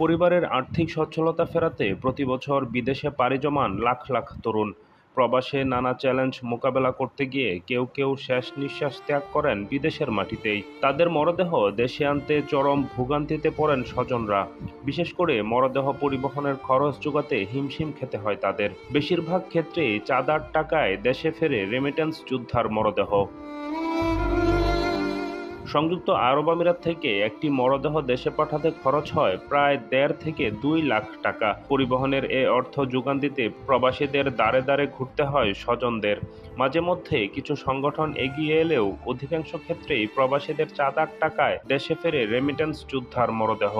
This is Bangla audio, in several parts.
পরিবারের আর্থিক সচ্ছলতা ফেরাতে প্রতি বছর বিদেশে পাড়ি জমান লাখ লাখ তরুণ। প্রবাসে নানা চ্যালেঞ্জ মোকাবেলা করতে গিয়ে কেউ কেউ শেষ নিঃশ্বাস ত্যাগ করেন বিদেশের মাটিতেই। তাদের মরদেহ দেশে আনতে চরম ভোগান্তিতে পড়েন স্বজনরা। বিশেষ করে মরদেহ পরিবহনের খরচ যোগাতে হিমশিম খেতে হয় তাদের। বেশিরভাগ ক্ষেত্রেই চাঁদার টাকায় দেশে ফেরে রেমিটেন্স যোদ্ধার মরদেহ। সংযুক্ত আরব আমিরাত থেকে একটি মরদেহ দেশে পাঠাতে খরচ হয় প্রায় দেড় থেকে দুই লাখ টাকা। পরিবহনের এ অর্থ যোগান দিতে প্রবাসীদের দ্বারে দ্বারে ঘুরতে হয় স্বজনদের। মাঝে মধ্যে কিছু সংগঠন এগিয়ে এলেও অধিকাংশ ক্ষেত্রেই প্রবাসীদের চাঁদার টাকায় দেশে ফেরে রেমিটেন্স যোদ্ধার মরদেহ।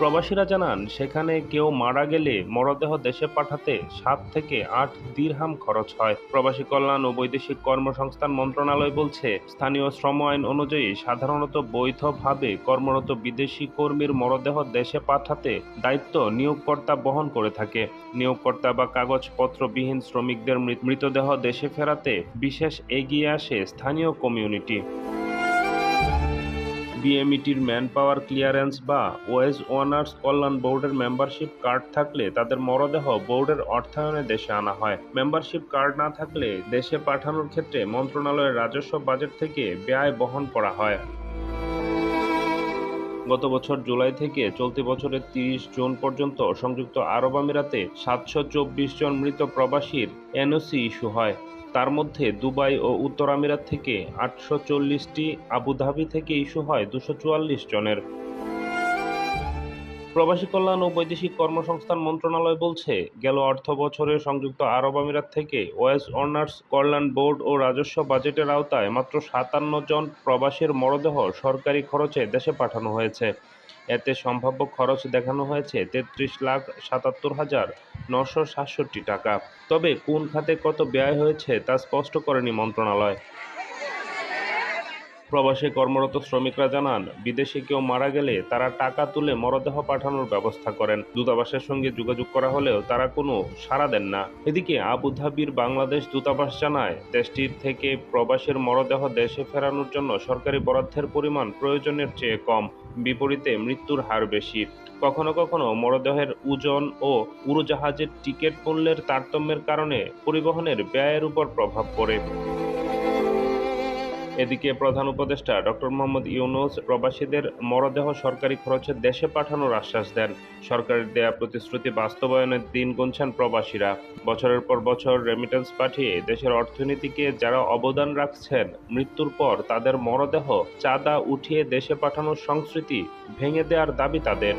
প্রবাসীরা জানান, সেখানে কেউ মারা গেলে মরদেহ দেশে পাঠাতে সাত থেকে আট দিরহাম খরচ হয়। প্রবাসী কল্যাণ ও বৈদেশিক কর্মসংস্থান মন্ত্রণালয় বলছে, স্থানীয় শ্রম আইন অনুযায়ী সাধারণত বৈধভাবে কর্মরত বিদেশি কর্মীর মরদেহ দেশে পাঠাতে দায়িত্ব নিয়োগকর্তা বহন করে থাকে। নিয়োগকর্তা বা কাগজপত্রবিহীন শ্রমিকদের মৃতদেহ দেশে ফেরাতে বিশেষ এগিয়ে আসে স্থানীয় কমিউনিটি। বিএমইটির ম্যান পাওয়ার ক্লিয়ারেন্স বা ওয়েজ ওয়ানার্স কল্যাণ বোর্ডের মেম্বারশিপ কার্ড থাকলে তাদের মরদেহ বোর্ডের অর্থায়নে দেশে আনা হয়। মেম্বারশিপ কার্ড না থাকলে দেশে পাঠানোর ক্ষেত্রে মন্ত্রণালয়ের রাজস্ব বাজেট থেকে ব্যয় বহন করা হয়। গত বছর জুলাই থেকে চলতি বছরের তিরিশ জুন পর্যন্ত সংযুক্ত আরব আমিরাতে সাতশো চব্বিশ জন মৃত প্রবাসীর এনওসি ইস্যু হয়। তার মধ্যে দুবাই ও উত্তর আমিরাত থেকে আটশো চল্লিশটি আবুধাবি থেকে ইস্যু হয় দুশো চুয়াল্লিশ জনের। প্রবাসী কল্যাণ ও বৈদেশিক কর্মসংস্থান মন্ত্রণালয় বলছে, গেল অর্থ বছরে সংযুক্ত আরব আমিরাত থেকে ওয়েস অনার্স কল্যাণ বোর্ড ও রাজস্ব বাজেটের আওতায় মাত্র সাতান্ন জন প্রবাসীর মরদেহ সরকারি খরচে দেশে পাঠানো হয়েছে। এতে সম্ভাব্য খরচ দেখানো হয়েছে তেত্রিশ লাখ সাতাত্তর হাজার নশো সাতষট্টি টাকা। তবে কোন খাতে কত ব্যয় হয়েছে তা স্পষ্ট করেনি মন্ত্রণালয়। প্রবাসে কর্মরত শ্রমিকরা জানান, বিদেশে কেউ মারা গেলে তারা টাকা তুলে মরদেহ পাঠানোর ব্যবস্থা করেন। দূতাবাসের সঙ্গে যোগাযোগ করা হলেও তারা কোনো সাড়া দেন না। এদিকে আবুধাবির বাংলাদেশ দূতাবাস জানায়, দেশটির থেকে প্রবাসীর মরদেহ দেশে ফেরানোর জন্য সরকারি বরাদ্দের পরিমাণ প্রয়োজনের চেয়ে কম। বিপরীতে মৃত্যুর হার বেশি। কখনো কখনো মরদেহের ওজন ও উড়োজাহাজের টিকিট মূল্যের তারতম্যের কারণে পরিবহনের ব্যয়ের উপর প্রভাব পড়ে। এদিকে প্রধান উপদেষ্টা ডক্টর মোহাম্মদ ইউনুস প্রবাসীদের মরদেহ সরকারি খরচে দেশে পাঠানোর আশ্বাস দেন। সরকারের দেয়া প্রতিশ্রুতি বাস্তবায়নের দিন গুনছেন প্রবাসীরা। বছরের পর বছর রেমিটেন্স পাঠিয়ে দেশের অর্থনীতিকে যারা অবদান রাখছেন, মৃত্যুর পর তাদের মরদেহ চাঁদা উঠিয়ে দেশে পাঠানোর সংস্কৃতি ভেঙে দেওয়ার দাবি তাদের।